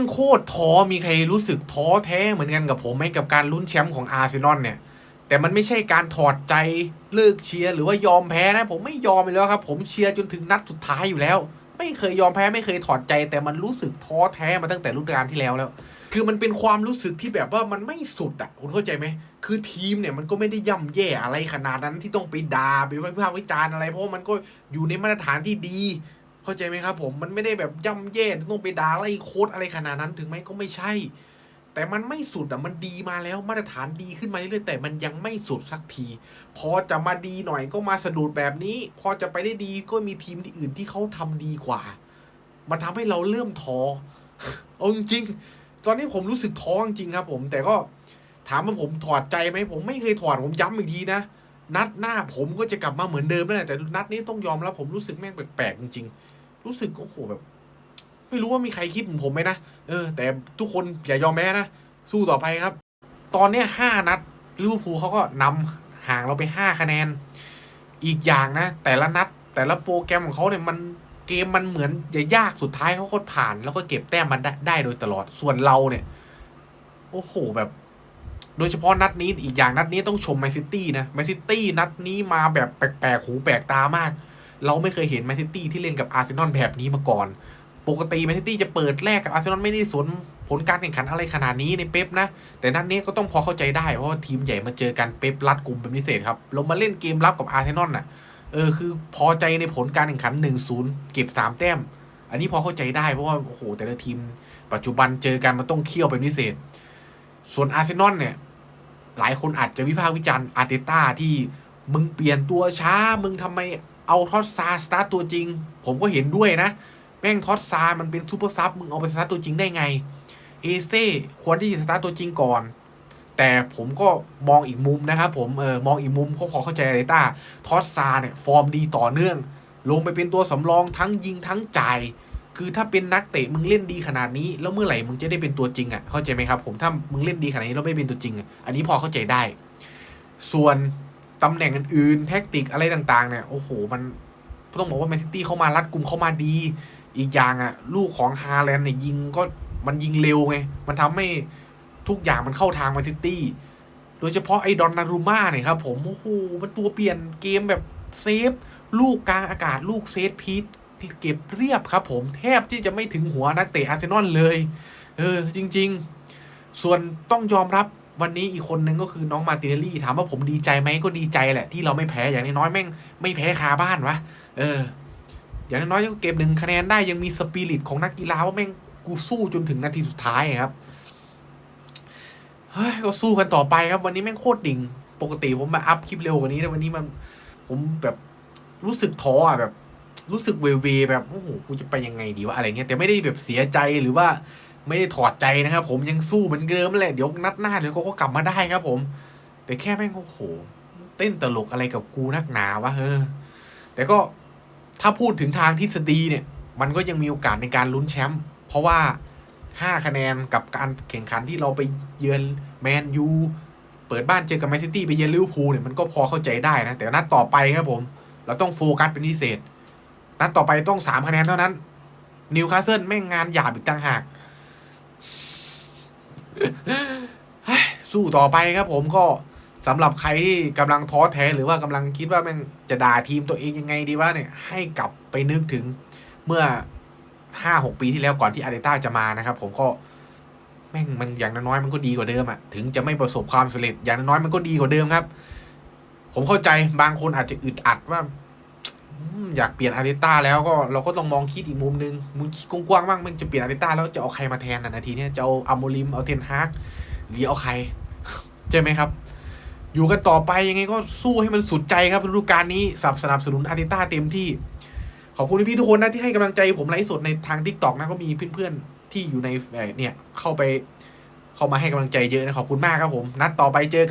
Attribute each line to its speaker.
Speaker 1: งโคตรท้อมีใครรู้สึกท้อแท้เหมือนกันกับผมไหมกับการลุ้นแชมป์ของอาร์เซนอลเนี่ย แต่มันไม่ใช่การถอดใจเลิกเชียร์หรือว่ายอมแพ้นะผมไม่ยอมไปแล้วครับผมเชียร์จนถึงนัดสุดท้ายอยู่แล้ว ไม่เคยยอมแพ้ไม่เคยถอดใจ แต่มันรู้สึกท้อแท้มาตั้งแต่ฤดูกาลที่แล้วแล้ว คือมันเป็นความรู้สึกที่แบบว่ามันไม่สุดอะคุณเข้าใจไหมคือทีมเนี่ยมันก็ไม่ได้ย่ำแย่อะไรขนาดนั้นที่ต้องไปด่าไปวิพากษ์วิจารณ์อะไร เพราะมันก็อยู่ในมาตรฐานที่ดี เข้าใจไหมครับผมมันไม่ได้แบบย่ำแย่ต้องไปด่าไล่โค้ดอะไรขนาดนั้นถึงไหมก็ไม่ใช่ แต่มันไม่สุดอะมันดีมาแล้วมาตรฐานดีขึ้นมาเรื่อยๆแต่มันยังไม่สุดสักที พอจะมาดีหน่อยก็มาสะดุดแบบนี้ พอจะไปได้ดีก็มีทีมที่อื่นที่เขาทำดีกว่า มันทำให้เราเริ่มท้อเอาจริงตอนนี้ผมรู้สึกท้อจริงครับ ผม แต่ก็ถามว่าผมถอดใจไหมผมไม่เคยถอดผมย้ำอีกทีนะนัดหน้าผมก็จะกลับมาเหมือนเดิมนั่นแหละแต่นัดนี้ต้องยอมแล้วผมรู้สึกแม่งแปลกๆจริงๆ รู้สึกโอ้โหแบบ ไม่รู้ว่ามีใครคิดเหมือนผมไหมนะเออ แต่ทุกคนอย่ายอมแพ้นะสู้ต่อไปครับ ตอนเนี้ยห้านัดลิเวอร์พูลเขาก็นำห่างเราไปห้าคะแนน อีกอย่างนะ แต่ละนัด แต่ละโปรแกรมของเขาเนี่ยมันเกมมันเหมือนจะยากสุดท้ายเขาก็ผ่าน แล้วก็เก็บแต้มมันได้ได้โดยตลอดส่วนเราเนี่ย โอ้โหแบบ โดยเฉพาะนัดนี้อีกอย่างนัดนี้ต้องชมแมนซิตี้นะแมนซิตี้นัดนี้มาแบบแปลกๆหูแปลกตามาก เราไม่เคยเห็นแมนซิตี้ที่เล่นกับอาร์เซนอลแบบนี้มาก่อน ปกติแมนซิตี้จะเปิดแรกกับอาร์เซนอลไม่ได้สนผลการแข่งขันอะไรขนาดนี้ในเป๊ปนะ แต่นัดนี้ก็ต้องพอเข้าใจได้ เพราะว่าทีมใหญ่มาเจอกันเป๊ปรัดกลุ่มเป็นพิเศษครับเรามาเล่นเกมรับกับอาร์เซนอลน่ะ เออคือพอใจในผลการแข่งขัน 1-0 เก็บ 3 แต้ม อันนี้พอเข้าใจได้เพราะว่าโอ้โหแต่ละทีม ปัจจุบันเจอกันมันต้องเคี่ยวเป็นพิเศษ ส่วนอาร์เซนอลเนี่ยหลายคนอาจจะวิพากษ์วิจารณ์อาร์เตต้าที่มึงเปลี่ยนตัวช้า มึงทำไม เอาท็อสซาสตาร์ตัวจริง ผมก็เห็นด้วยนะ แม่งท็อสซา มันเป็นซูเปอร์ซับมึงเอาไปสตาร์ตัวจริงได้ไง เอเซ่ควรที่จะสตาร์ตัวจริงก่อน แต่ผมก็มองอีกมุมนะครับผม เออมองอีกมุมก็พอเข้าใจอาร์เตต้าท็อสซาเนี่ยฟอร์มดีต่อเนื่อง ลงไปเป็นตัวสำรองทั้งยิงทั้งจ่ายคือถ้าเป็นนักเตะมึงเล่นดีขนาดนี้ แล้วเมื่อไหร่มึงจะได้เป็นตัวจริงอะ่ะเข้าใจไหมครับผมถ้ามึงเล่นดีขนาดนี้แล้วไม่เป็นตัวจริงอะอันนี้พอเข้าใจได้ ส่วน ตำแหน่งอื่นๆ แท็กติกอะไรต่าง ๆ เนี่ย โอ้โห มันต้องบอกว่าแมนซิตี้เขามารัดกลุ่มเขามาดี อีกอย่างอะ่ะ ลูกของฮาแลนด์เนี่ยยิงก็มันยิงเร็วไง มันทำให้ทุกอย่างมันเข้าทางแมนซิตี้ โดยเฉพาะไอ้ดอนนารูม่าเนี่ยครับผมโอ้โหมันตัวเปลี่ยนเกมแบบเซฟ ลูกกลางอากาศลูกเซตพีทที่เก็บเรียบครับผมแทบที่จะไม่ถึงหัวนักเตะอาร์เซนอลเลย เออ จริง ๆ ส่วนต้องยอมรับ วันนี้อีกคนนึงก็คือน้องมาติเนลลี่ถามว่าผมดีใจไหมก็ดีใจแหละที่เราไม่แพ้อย่างน้อยแม่งไม่แพ้คาบ้านวะเออ อย่างน้อยก็เก็บหนึ่งคะแนนได้ยังมีสปิริตของนักกีฬาว่าแม่งกูสู้จนถึงนาทีสุดท้ายครับเฮ้ยก็สู้กันต่อไปครับวันนี้แม่งโคตรดิ่ง ปกติผมมาอัพคลิปเร็วกว่านี้แต่วันนี้มันผมแบบรู้สึกท้ออะแบบ รู้สึกเวเวแบบโอ้โหกูจะไปยังไงดีวะอะไรเงี้ยแต่ไม่ได้แบบเสียใจหรือว่า ไม่ได้ถอดใจนะครับ ผมยังสู้เหมือนเดิมแหละเดี๋ยวนัดหน้าเดี๋ยวเขาก็กลับมาได้ครับ ผม แต่แค่แม่งโอ้โหเต้นตลกอะไรกับกูนักหนาวะเออแต่ก็ถ้าพูดถึงทางทฤษฎีเนี่ย มันก็ยังมีโอกาสในการลุ้นแชมป์เพราะว่าห้าคะแนนกับการแข่งขันที่เราไปเยือนแมนยูเปิดบ้านเจอกับแมนซิตี้ไปเยือนลิเวอร์พูลเนี่ยมันก็พอเข้าใจได้นะ แต่นัดต่อไปครับผม เราต้องโฟกัสเป็นพิเศษนัดต่อไปต้องสามคะแนนเท่านั้นนิวคาสเซิลแม่งงานหยาบอีกต่างหาก สู้ต่อไปครับผมก็สำหรับใครที่กำลังท้อแท้หรือว่ากำลังคิดว่าแม่งจะด่าทีมตัวเองยังไงดีวะเนี่ยให้กลับไปนึกถึงเมื่อห้าหกปีที่แล้วก่อนที่อาร์เตต้าจะมานะครับ ผมก็แม่งมันอย่างน้อยมันก็ดีกว่าเดิมอะถึงจะไม่ประสบความสำเร็จอย่างน้อยมันก็ดีกว่าเดิมครับ ผมเข้าใจบางคนอาจจะอึดอัดว่า อยากเปลี่ยนอาร์เตต้าแล้วก็เราก็ต้องมองคิดอีกมุมนึงมึงคิดกว้างๆบ้างมึงจะเปลี่ยนอาร์เตต้าแล้วจะเอาใครมาแทนนะนาทีนี้จะเอาอัมโมลิมเอาเทนฮากหรือเอาใครใช่ไหมครับ อยู่กันต่อไปยังไงก็สู้ให้มันสุดใจครับฤดูกาลนี้สนับสนับสนุนอาร์เตต้าเต็มที่ ขอบคุณพี่ทุกคนนะที่ให้กำลังใจผมไลฟ์สดในทางทิกตอกนะก็มีเพื่อนๆที่อยู่ในเอ่อเนี่ยเข้าไปเข้ามาให้กำลังใจเยอะนะขอบคุณมากครับผมนัดต่อไปเจอกัน